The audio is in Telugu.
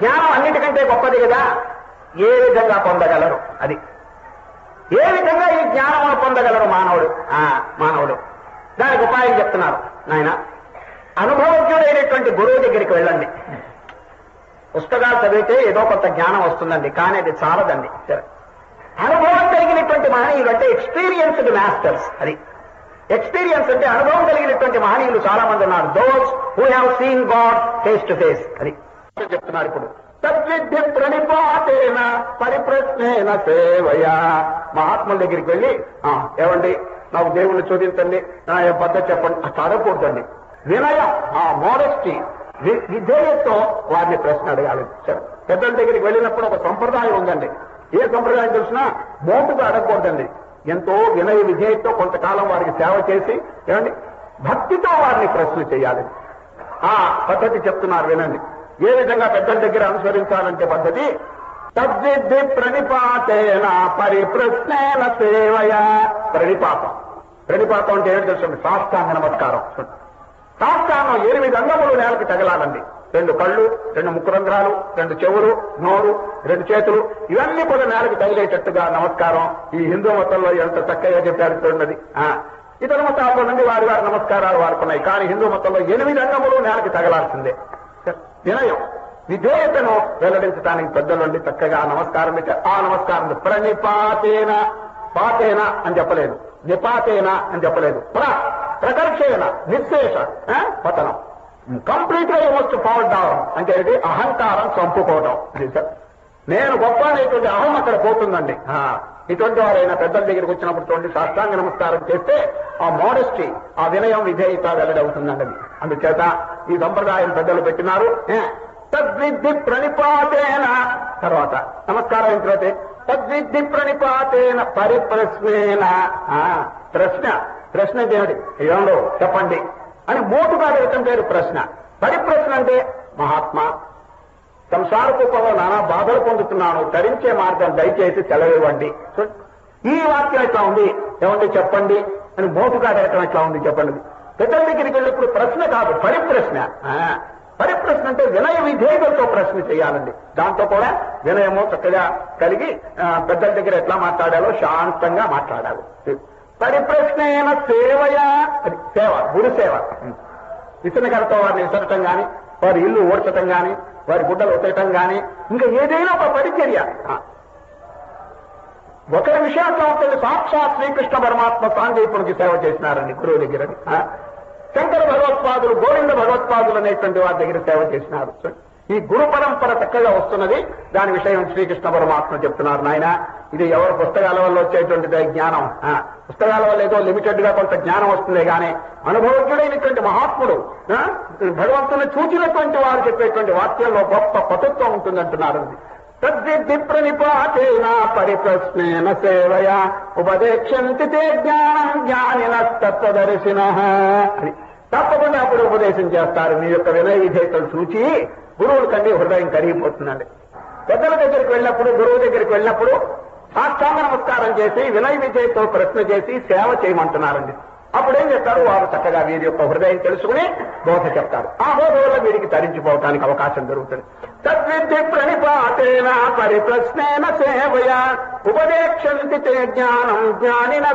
జ్ఞానం అన్నిటికంటే గొప్పది కదా ఏ విధంగా పొందగలరు అది. ఏ విధంగా ఈ జ్ఞానమును పొందగలరు మానవుడు? ఆ మానవుడు. దానికి ఉపాయం చెప్తున్నారు నాయన. అనుభవజ్ఞుడైనటువంటి గురువు దగ్గరికి వెళ్ళండి. పుస్తకాలు చదివితే ఏదో కొంత జ్ఞానం వస్తుందండి కానీ అది చాలదండి. అనుభవం కలిగినటువంటి మహనీయులు అంటే ఎక్స్పీరియన్స్డ్ మాస్టర్స్ అది. ఎక్స్పీరియన్స్ అంటే అనుభవం కలిగినటువంటి మహనీయులు చాలా మంది ఉన్నారు. Those who have seen God face to face అది. చెప్తున్నారు ఇప్పుడు. తద్విద్య ప్రణిపాతేన పరిప్రశ్నేన సేవయా. మహాత్ముల దగ్గరికి వెళ్ళి "ఆ, ఏమండి నాకు దేవుణ్ణి చూపించండి నా ఏ పద్ధతి చెప్పండి చదవకూడదండి వినయ ఆ మోడస్టీ విధేయత్వం వారిని ప్రశ్న అడగాలి. సరే పెద్దల దగ్గరికి వెళ్ళినప్పుడు ఒక సంప్రదాయం ఉందండి. ఏ సంప్రదాయం తెలిసినా మోటుగా అడగకూడదండి. ఎంతో వినయ విధేయతో కొంతకాలం వారికి సేవ చేసి ఏమండి భక్తితో వారిని ప్రశ్న చేయాలి. ఆ పద్ధతి చెప్తున్నారు వినండి. ఏ విధంగా పెద్దల దగ్గర అనుసరించాలంటే పద్ధతి? తద్విద్ది ప్రణిపాతేన పరిప్రశ్నేన సేవయ. ప్రణిపాతం. ప్రణిపాతం అంటే ఏంటి తెలుసు సాష్టాంగ నమస్కారం. సాష్టాంగం ఎనిమిది అంగములు నేలకు తగలాలండి. రెండు కళ్ళు రెండు ముక్కు రంధ్రాలు రెండు చెవులు నోరు రెండు చేతులు ఇవన్నీ కూడా నేలకు తగిలేటట్టుగా నమస్కారం. ఈ హిందూ మతంలో ఎంత చక్కగా చెప్పారు చూడండి. ఆ, ఇతర మతాల నుండి వారి వారి నమస్కారాలు వాడుకున్నాయి. కానీ హిందూ మతంలో ఎనిమిది అంగములు నేలకు తగలాల్సిందే. వినయం. విధేయతను వెల్లడించడానికి పెద్దలుండి చక్కగా నమస్కారం పెట్టారు. ఆ నమస్కారం ప్రణిపాతేన పాతేన అని చెప్పలేదు. నిపాతేన అని చెప్పలేదు. ప్ర ప్రకర్షేణ నిశేష ఆ, పతనం. కంప్లీట్గా మస్ట్ ఫాల్ డౌన్ అంటే అహంకారం చంపుకోవడం సార్. నేను గొప్ప అనేటువంటి అహం అక్కడ పోతుందండి. ఇటువంటి వారైనా పెద్దల దగ్గరికి వచ్చినప్పుడు చూడండి సాష్టాంగ నమస్కారం చేస్తే ఆ మోడెస్టీ ఆ వినయం విధేయత వెల్లడవుతుందండి. అది అందుచేత ఈ సంప్రదాయం పెద్దలు పెట్టినారు. తద్విద్ది ప్రణిపాతేన. తర్వాత నమస్కారం అయిన తర్వాత తద్విద్ది ప్రణిపాతేన పరిప్రశ్నేన. ఆ, ప్రశ్న. ప్రశ్న ఏమిటి? చెప్పండి. అని మోటుగా అడగటం పేరు ప్రశ్న. పరిప్రశ్న అంటే మహాత్మా సంసార కుప్పంలో నానా బాధలు పొందుతున్నాను. తరించే మార్గం దయచేసి సెలవివ్వండి. సో, ఈ వాక్యం ఎట్లా ఉంది? ఏమంటే చెప్పండి. అని మోటుగా అడగటం ఎట్లా ఉంది? చెప్పండి. పెద్దల దగ్గరికి వెళ్ళినప్పుడు ప్రశ్న కాదు పరిప్రశ్న. ఆ, పరిప్రశ్న అంటే వినయ విధేయతలతో ప్రశ్న చేయాలండి. దాంతో కూడా వినయము చక్కగా కలిగి పెద్దల దగ్గర ఎట్లా మాట్లాడాలో శాంతంగా మాట్లాడాలి. పరిప్రశ్న సేవయా? అది సేవ గురు సేవ. విసనగరతో వారిని విసరటం గాని వారి ఇల్లు ఓడ్చటం గాని వారి గుడ్డలు ఒత్తటం గాని ఇంకా ఏదైనా ఒక పరిచర్య. ఒకరి విషయంలో ఉంటుంది సాక్షాత్ శ్రీకృష్ణ పరమాత్మ సాంగీపునికి సేవ చేసినారండి గురువు దగ్గర. శంకర భగవత్పాదులు గోవింద భగవత్పాదులు అనేటువంటి వారి దగ్గర సేవ చేసినారు. ఈ గురు పరంపర చక్కగా వస్తున్నది. దాని విషయం శ్రీకృష్ణ పరమాత్మ చెప్తున్నారు నాయన. ఇది ఎవరు పుస్తకాల వల్ల వచ్చేటువంటిది జ్ఞానం. ఆ, పుస్తకాల వల్ల ఏదో లిమిటెడ్గా కొంత జ్ఞానం వస్తుందే కానీ అనుభవజ్ఞుడైనటువంటి మహాత్ముడు భగవంతుని చూచినటువంటి వారు చెప్పేటువంటి వాక్యంలో గొప్ప పతుత్వం ఉంటుందంటున్నారు. తద్ది ప్రణిపాతేన పరిప్రశ్నేన సేవయ ఉపదేక్షంతి తే జ్ఞానం జ్ఞానిన తత్వదర్శిన తప్పకుండా అప్పుడు ఉపదేశం చేస్తారు. మీ యొక్క వినయ విధేయతలు చూచి గురువుల కంటే హృదయం కరిగిపోతుందండి. పెద్దల దగ్గరికి వెళ్ళినప్పుడు గురువు దగ్గరికి వెళ్ళినప్పుడు సాష్టాంగ నమస్కారం చేసి వినయ విజయతో ప్రశ్న చేసి సేవ చేయమంటున్నారండి. అప్పుడేం చెప్తారు వారు చక్కగా వీరి యొక్క హృదయం తెలుసుకుని బోధ చెప్తారు. ఆ బోధ వల్ల వీరికి తరించిపోవటానికి అవకాశం జరుగుతుంది తద్విద్య ప్రణిపాతేన పరిప్రశ్నేన సేవయ ఉపదేక్షంతి తే జ్ఞానం జ్ఞానిన